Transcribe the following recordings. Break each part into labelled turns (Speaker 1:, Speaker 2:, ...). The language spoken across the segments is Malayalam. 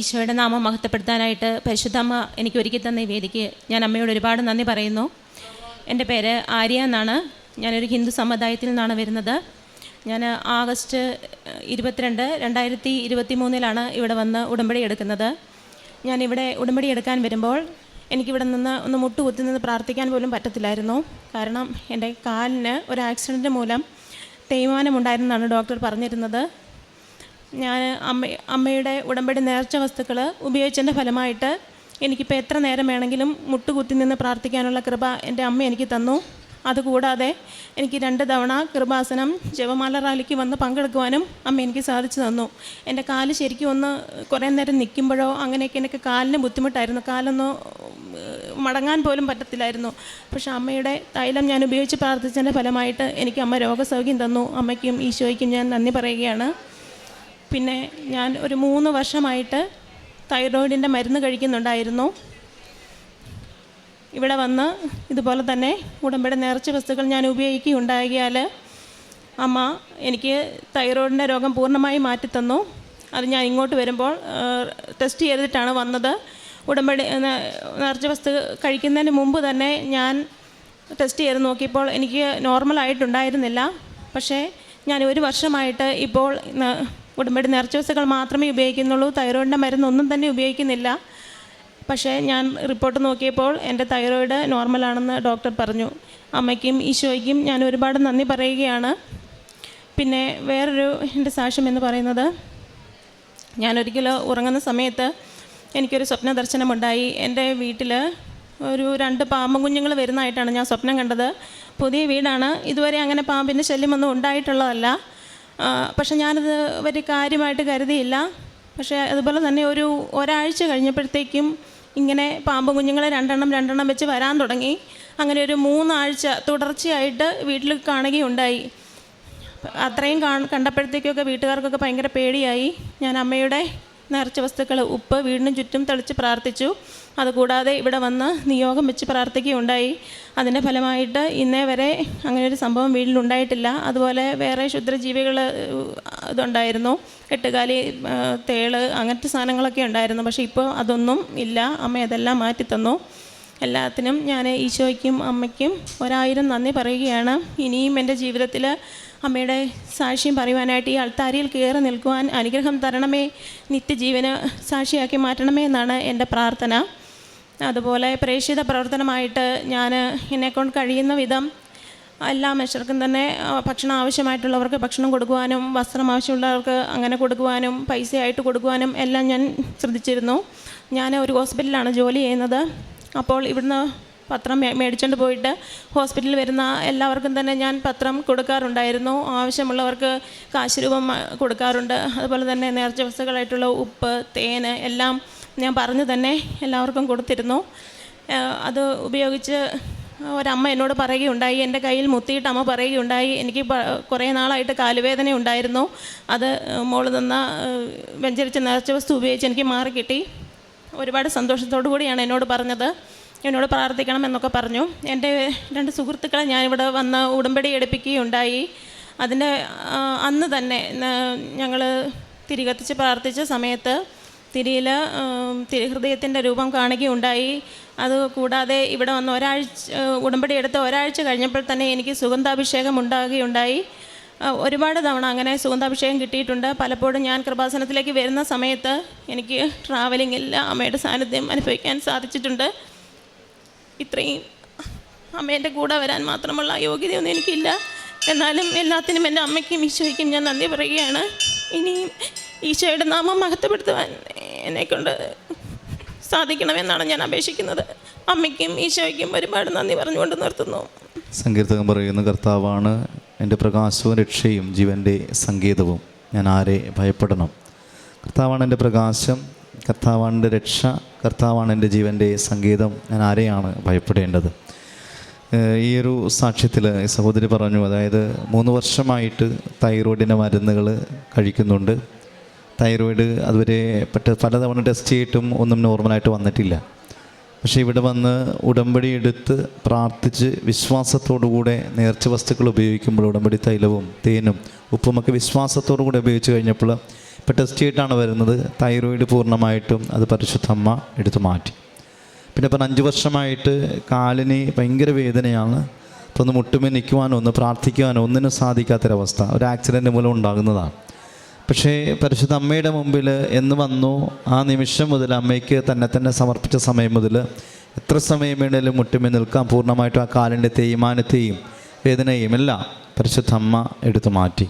Speaker 1: ഈശോയുടെ നാമം മഹത്വപ്പെടുത്താനായിട്ട് പരിശുദ്ധമ്മ എനിക്ക് ഒരുക്കി തന്ന ഈ വേദിക്ക് ഞാൻ അമ്മയോട് ഒരുപാട് നന്ദി പറയുന്നു. എന്റെ പേര് ആര്യ എന്നാണ്. ഞാനൊരു ഹിന്ദു സമുദായത്തിൽ നിന്നാണ് വരുന്നത്. ഞാൻ ആഗസ്റ്റ് ഇരുപത്തിരണ്ട് രണ്ടായിരത്തി ഇരുപത്തി മൂന്നിലാണ് ഇവിടെ വന്ന് ഉടമ്പടി എടുക്കുന്നത്. ഞാനിവിടെ ഉടമ്പടി എടുക്കാൻ വരുമ്പോൾ എനിക്കിവിടെ നിന്ന് ഒന്ന് മുട്ടുകുത്തി നിന്ന് പ്രാർത്ഥിക്കാൻ പോലും പറ്റത്തില്ലായിരുന്നു. കാരണം എന്റെ കാലിന് ഒരു ആക്സിഡന്റ് മൂലം തേയ്മാനമുണ്ടായിരുന്നാണ് ഡോക്ടർ പറഞ്ഞിരുന്നത്. ഞാൻ അമ്മ അമ്മയുടെ ഉടമ്പടി നേർച്ച വസ്തുക്കൾ ഉപയോഗിച്ചതിന്റെ ഫലമായിട്ട് എനിക്കിപ്പോൾ എത്ര നേരം വേണമെങ്കിലും മുട്ടുകുത്തി നിന്ന് പ്രാർത്ഥിക്കാനുള്ള കൃപ എന്റെ അമ്മ എനിക്ക് തന്നു. അതുകൂടാതെ എനിക്ക് രണ്ട് തവണ കൃപാസനം ജപമാല റാലിക്ക് വന്ന് പങ്കെടുക്കുവാനും അമ്മ എനിക്ക് സാധിച്ചു തന്നു. എന്റെ കാൽ ശരിക്കും ഒന്ന് കുറേ നേരം നിൽക്കുമ്പോഴോ അങ്ങനെയൊക്കെ എനിക്ക് കാലിന് ബുദ്ധിമുട്ടായിരുന്നു. കാലൊന്ന് മടങ്ങാൻ പോലും പറ്റത്തില്ലായിരുന്നു. പക്ഷേ അമ്മയുടെ തൈലം ഞാൻ ഉപയോഗിച്ച് പ്രാർത്ഥിച്ചതിന്റെ ഫലമായിട്ട് എനിക്ക് അമ്മ രോഗസൗഖ്യം തന്നു. അമ്മയ്ക്കും ഈശോയ്ക്കും ഞാൻ നന്ദി പറയുകയാണ്. പിന്നെ ഞാൻ ഒരു മൂന്ന് വർഷമായിട്ട് തൈറോയിഡിന്റെ മരുന്ന് കഴിക്കുന്നുണ്ടായിരുന്നു. ഇവിടെ വന്ന് ഇതുപോലെ തന്നെ ഉടമ്പടി നേർച്ച വസ്തുക്കൾ ഞാൻ ഉപയോഗിക്കുകയുണ്ടാകിയാൽ അമ്മ എനിക്ക് തൈറോയിഡിന്റെ രോഗം പൂർണമായി മാറ്റിത്തന്നു. അത് ഞാൻ ഇങ്ങോട്ട് വരുമ്പോൾ ടെസ്റ്റ് ചെയ്തിട്ടാണ് വന്നത്. ഉടമ്പടി നേർച്ച വസ്തു കഴിക്കുന്നതിന് മുമ്പ് തന്നെ ഞാൻ ടെസ്റ്റ് ചെയ്ത് നോക്കിയപ്പോൾ എനിക്ക് നോർമലായിട്ടുണ്ടായിരുന്നില്ല. പക്ഷേ ഞാൻ ഒരു വർഷമായിട്ട് ഇപ്പോൾ ഉടമ്പടി നേർച്ചോസുകൾ മാത്രമേ ഉപയോഗിക്കുന്നുള്ളൂ. തൈറോയിഡിന്റെ മരുന്നൊന്നും തന്നെ ഉപയോഗിക്കുന്നില്ല. പക്ഷേ ഞാൻ റിപ്പോർട്ട് നോക്കിയപ്പോൾ എന്റെ തൈറോയിഡ് നോർമലാണെന്ന് ഡോക്ടർ പറഞ്ഞു. അമ്മയ്ക്കും ഈശോയ്ക്കും ഞാൻ ഒരുപാട് നന്ദി പറയുകയാണ്. പിന്നെ വേറൊരു എന്റെ സാക്ഷ്യം എന്ന് പറയുന്നത് ഞാനൊരിക്കൽ ഉറങ്ങുന്ന സമയത്ത് എനിക്കൊരു സ്വപ്ന ദർശനമുണ്ടായി. എന്റെ വീട്ടിൽ ഒരു രണ്ട് പാമ്പ് കുഞ്ഞുങ്ങൾ വരുന്നതായിട്ടാണ് ഞാൻ സ്വപ്നം കണ്ടത്. പുതിയ വീടാണ്. ഇതുവരെ അങ്ങനെ പാമ്പിന്റെ ശല്യമൊന്നും ഉണ്ടായിട്ടുള്ളതല്ല. പക്ഷെ ഞാനത് വലിയ കാര്യമായിട്ട് കരുതിയില്ല. പക്ഷേ അതുപോലെ തന്നെ ഒരു ഒരാഴ്ച കഴിഞ്ഞപ്പോഴത്തേക്കും ഇങ്ങനെ പാമ്പ് കുഞ്ഞുങ്ങളെ രണ്ടെണ്ണം രണ്ടെണ്ണം വെച്ച് വരാൻ തുടങ്ങി. അങ്ങനെ ഒരു മൂന്നാഴ്ച തുടർച്ചയായിട്ട് വീട്ടിൽ കാണുകയുണ്ടായി. അത്രയും കാ കണ്ടപ്പോഴത്തേക്കൊക്കെ വീട്ടുകാർക്കൊക്കെ ഭയങ്കര പേടിയായി. ഞാൻ അമ്മയുടെ നേർച്ച വസ്തുക്കൾ ഉപ്പ് വീടിനും ചുറ്റും തളിച്ച് പ്രാർത്ഥിച്ചു. അതുകൂടാതെ ഇവിടെ വന്ന് നിയോഗം വെച്ച് പ്രാർത്ഥിക്കുകയുണ്ടായി. അതിന്റെ ഫലമായിട്ട് ഇന്നേ വരെ അങ്ങനെ ഒരു സംഭവം വീട്ടിലുണ്ടായിട്ടില്ല. അതുപോലെ വേറെ ക്ഷുദ്രജീവികൾ ഇതുണ്ടായിരുന്നു. എട്ടുകാലി തേൾ അങ്ങനത്തെ സാധനങ്ങളൊക്കെ ഉണ്ടായിരുന്നു. പക്ഷേ ഇപ്പോൾ അതൊന്നും ഇല്ല. അമ്മ അതെല്ലാം മാറ്റിത്തന്നു എല്ലാത്തിനും ഞാൻ ഈശോയ്ക്കും അമ്മയ്ക്കും ഒരായിരം നന്ദി പറയുകയാണ്. ഇനിയും എന്റെ ജീവിതത്തിൽ അമ്മയുടെ സാക്ഷ്യം പറയുവാനായിട്ട് ഈ അൾത്താരിയിൽ കയറി നിൽക്കുവാൻ അനുഗ്രഹം തരണമേ നിത്യജീവന് സാക്ഷിയാക്കി മാറ്റണമേ എന്നാണ് എന്റെ പ്രാർത്ഥന. അതുപോലെ പ്രേക്ഷിത പ്രവർത്തനമായിട്ട് ഞാൻ എന്നെക്കൊണ്ട് കഴിയുന്ന വിധം എല്ലാ മനുഷ്യർക്കും തന്നെ ഭക്ഷണം ആവശ്യമായിട്ടുള്ളവർക്ക് ഭക്ഷണം കൊടുക്കുവാനും വസ്ത്രം ആവശ്യമുള്ളവർക്ക് അങ്ങനെ കൊടുക്കുവാനും പൈസയായിട്ട് കൊടുക്കുവാനും എല്ലാം ഞാൻ ശ്രദ്ധിച്ചിരുന്നു. ഞാൻ ഒരു ഹോസ്പിറ്റലിലാണ് ജോലി ചെയ്യുന്നത്. അപ്പോൾ ഇവിടുന്ന് പത്രം മേടിച്ചുകൊണ്ട് പോയിട്ട് ഹോസ്പിറ്റലിൽ വരുന്ന എല്ലാവർക്കും തന്നെ ഞാൻ പത്രം കൊടുക്കാറുണ്ടായിരുന്നു. ആവശ്യമുള്ളവർക്ക് കാശ് രൂപം കൊടുക്കാറുണ്ട്. അതുപോലെ തന്നെ നേർച്ച വസ്തുക്കളായിട്ടുള്ള ഉപ്പ് തേന് എല്ലാം ഞാൻ പറഞ്ഞു തന്നെ എല്ലാവർക്കും കൊടുത്തിരുന്നു. അത് ഉപയോഗിച്ച് ഒരമ്മ എന്നോട് പറയുകയുണ്ടായി. എന്റെ കയ്യിൽ മുത്തിയിട്ട് അമ്മ പറയുകയുണ്ടായി. എനിക്ക് കുറേ നാളായിട്ട് കാലുവേദന ഉണ്ടായിരുന്നു. അത് തന്ന ഏഹ്, വെഞ്ചരിച്ച നേർച്ച വസ്തു ഉപയോഗിച്ച് എനിക്ക് മാറിക്കിട്ടി. ഒരുപാട് സന്തോഷത്തോടു കൂടിയാണ് എന്നോട് പറഞ്ഞത്. എന്നോട് പ്രാർത്ഥിക്കണം എന്നൊക്കെ പറഞ്ഞു. എന്റെ രണ്ട് സുഹൃത്തുക്കളെ ഞാനിവിടെ വന്ന് ഉടമ്പടി എടുപ്പിക്കുകയുണ്ടായി. അതിന്റെ അന്ന് തന്നെ ഞങ്ങൾ തിരികത്തിച്ച് പ്രാർത്ഥിച്ച സമയത്ത് തിരിയിൽ തിരുഹൃദയത്തിന്റെ രൂപം കാണുകയുണ്ടായി. അത് കൂടാതെ ഇവിടെ വന്ന് ഒരാഴ്ച ഉടമ്പടി എടുത്ത് ഒരാഴ്ച കഴിഞ്ഞപ്പോൾ തന്നെ എനിക്ക് സുഗന്ധാഭിഷേകം ഉണ്ടാകുകയുണ്ടായി. ഒരുപാട് തവണ അങ്ങനെ സുഗന്ധാഭിഷേകം കിട്ടിയിട്ടുണ്ട്. പലപ്പോഴും ഞാൻ കൃപാസനത്തിലേക്ക് വരുന്ന സമയത്ത് എനിക്ക് ട്രാവലിങ്ങിൽ അമ്മയുടെ സാന്നിധ്യം അനുഭവിക്കാൻ സാധിച്ചിട്ടുണ്ട്. ഇത്രയും അമ്മേന്റെ കൂടെ വരാൻ മാത്രമുള്ള യോഗ്യതയൊന്നും എനിക്കില്ല. എന്നാലും എല്ലാത്തിനും എന്റെ അമ്മയ്ക്കും ഈശോയ്ക്കും ഞാൻ നന്ദി പറയുകയാണ്. ഇനിയും ഈശോയുടെ നാമം മഹത്വപ്പെടുത്തുവാൻ എന്നെക്കൊണ്ട് സാധിക്കണമെന്നാണ് ഞാൻ അപേക്ഷിക്കുന്നത്. അമ്മയ്ക്കും ഈശോയ്ക്കും ഒരുപാട് നന്ദി പറഞ്ഞുകൊണ്ട് നിർത്തുന്നു.
Speaker 2: സങ്കീർത്തകം പറയുന്ന കർത്താവാണ് എന്റെ പ്രകാശവും രക്ഷയും ജീവന്റെ സംഗീതവും ഞാൻ ആരെ ഭയപ്പെടണം? കർത്താവാണ് എന്റെ പ്രകാശം കർത്താവാണ് എന്റെ രക്ഷ കർത്താവാണ് എന്റെ ജീവന്റെ സംഗീതം ഞാൻ ആരെയാണ് ഭയപ്പെടേണ്ടത്? ഈ ഒരു സാക്ഷ്യത്തിൽ സഹോദരി പറഞ്ഞു അതായത് മൂന്ന് വർഷമായിട്ട് തൈറോയിഡിന്റെ മരുന്നുകൾ കഴിക്കുന്നുണ്ട്. തൈറോയിഡ് അതുവരെ പെട്ട പലതവണ ടെസ്റ്റ് ചെയ്തിട്ടും ഒന്നും നോർമലായിട്ട് വന്നിട്ടില്ല. പക്ഷേ ഇവിടെ വന്ന് ഉടമ്പടി എടുത്ത് പ്രാർത്ഥിച്ച് വിശ്വാസത്തോടുകൂടെ നേർച്ച വസ്തുക്കൾ ഉപയോഗിക്കുമ്പോൾ ഉടമ്പടി തൈലവും തേനും ഉപ്പുമൊക്കെ വിശ്വാസത്തോടു കൂടെ ഉപയോഗിച്ച് കഴിഞ്ഞപ്പോൾ ഇപ്പോൾ ടെസ്റ്റ് ചെയ്തിട്ടാണ് വരുന്നത്. തൈറോയിഡ് പൂർണമായിട്ടും അത് പരിശുദ്ധമ്മ എടുത്തു മാറ്റി. പിന്നെ ഇപ്പം അഞ്ച് വർഷമായിട്ട് കാലിന് ഭയങ്കര വേദനയാണ്. അപ്പോൾ ഒന്ന് മുട്ടുമേ നിൽക്കുവാനോ ഒന്ന് പ്രാർത്ഥിക്കുവാനോ ഒന്നിനും സാധിക്കാത്തൊരവസ്ഥ. ഒരു ആക്സിഡന്റ് മൂലം ഉണ്ടാകുന്നതാണ്. പക്ഷേ പരിശുദ്ധ അമ്മയുടെ മുമ്പിൽ എന്ന് വന്നു ആ നിമിഷം മുതൽ അമ്മയ്ക്ക് തന്നെ തന്നെ സമർപ്പിച്ച സമയം മുതൽ എത്ര സമയം വേണേലും മുട്ടുമേ നിൽക്കാം. പൂർണമായിട്ടും ആ കാലിന്റെ തേയ്മാനത്തെയും വേദനയും എല്ലാം പരിശുദ്ധ അമ്മ എടുത്തു മാറ്റി.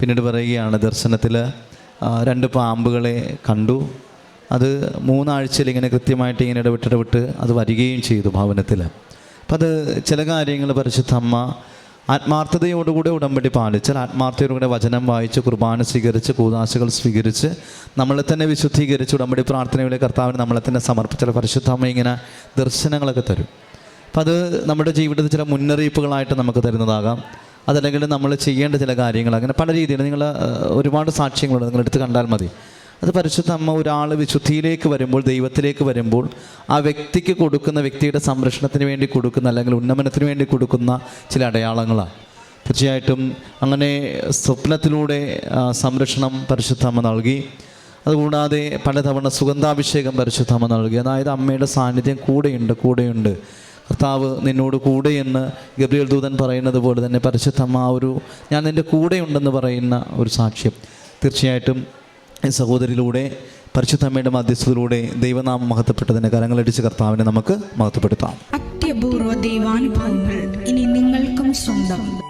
Speaker 2: പിന്നീട് പറയുകയാണ് ദർശനത്തിൽ രണ്ട് പാമ്പുകളെ കണ്ടു. അത് മൂന്നാഴ്ചയിൽ ഇങ്ങനെ കൃത്യമായിട്ട് ഇങ്ങനെ ഇടവിട്ട് അത് വരികയും ചെയ്തു ഭവനത്തിൽ അപ്പം അത് ചില കാര്യങ്ങൾ പരിശുദ്ധ അമ്മ ആത്മാർത്ഥതയോടുകൂടെ ഉടമ്പടി പാലിച്ചാൽ ആത്മാർത്ഥതയോടുകൂടെ വചനം വായിച്ച് കുർബാന സ്വീകരിച്ച് കൂതാശകൾ സ്വീകരിച്ച് നമ്മളെ തന്നെ വിശുദ്ധീകരിച്ച് ഉടമ്പടി പ്രാർത്ഥനയിലെ കർത്താവിന് നമ്മളെ തന്നെ സമർപ്പിച്ചാൽ പരിശുദ്ധ അമ്മ ഇങ്ങനെ ദർശനങ്ങളൊക്കെ തരും. അപ്പം അത് നമ്മുടെ ജീവിതത്തിൽ ചില മുന്നറിയിപ്പുകളായിട്ട് നമുക്ക് തരുന്നതാകാം. അതല്ലെങ്കിൽ നമ്മൾ ചെയ്യേണ്ട ചില കാര്യങ്ങൾ. അങ്ങനെ പല രീതിയിൽ നിങ്ങൾ ഒരുപാട് സാക്ഷ്യങ്ങളുണ്ട്. നിങ്ങൾ എടുത്ത് കണ്ടാൽ മതി. അത് പരിശുദ്ധ അമ്മ ഒരാൾ വിശുദ്ധിയിലേക്ക് വരുമ്പോൾ ദൈവത്തിലേക്ക് വരുമ്പോൾ ആ വ്യക്തിക്ക് കൊടുക്കുന്ന വ്യക്തിയുടെ സംരക്ഷണത്തിന് വേണ്ടി കൊടുക്കുന്ന അല്ലെങ്കിൽ ഉന്നമനത്തിന് വേണ്ടി കൊടുക്കുന്ന ചില അടയാളങ്ങളാണ് തീർച്ചയായിട്ടും അങ്ങനെ സ്വപ്നത്തിലൂടെ സംരക്ഷണം പരിശുദ്ധ അമ്മ നൽകി. അതുകൂടാതെ പലതവണ സുഗന്ധാഭിഷേകം പരിശുദ്ധ അമ്മ നൽകി. അതായത് അമ്മയുടെ സാന്നിധ്യം കൂടെയുണ്ട് കൂടെയുണ്ട്. കർത്താവ് നിന്നോട് കൂടെ എന്ന് ഗബ്രിയൽ ദൂതൻ പറയുന്നത് പോലെ തന്നെ പരിശുദ്ധമ്മ ഒരു ഞാൻ നിന്റെ കൂടെയുണ്ടെന്ന് പറയുന്ന ഒരു സാക്ഷ്യം. തീർച്ചയായിട്ടും ഈ സഹോദരിയിലൂടെ പരിശുദ്ധമ്മയുടെ മധ്യസ്ഥതയിലൂടെ ദൈവനാമം മഹത്വപ്പെട്ടതിന് കരങ്ങളടിച്ച് കർത്താവിനെ നമുക്ക് മഹത്വപ്പെടുത്താം.
Speaker 3: അത്യപൂർവ ദൈവാനുഭവങ്ങൾ ഇനി നിങ്ങൾക്കും സ്വന്തം.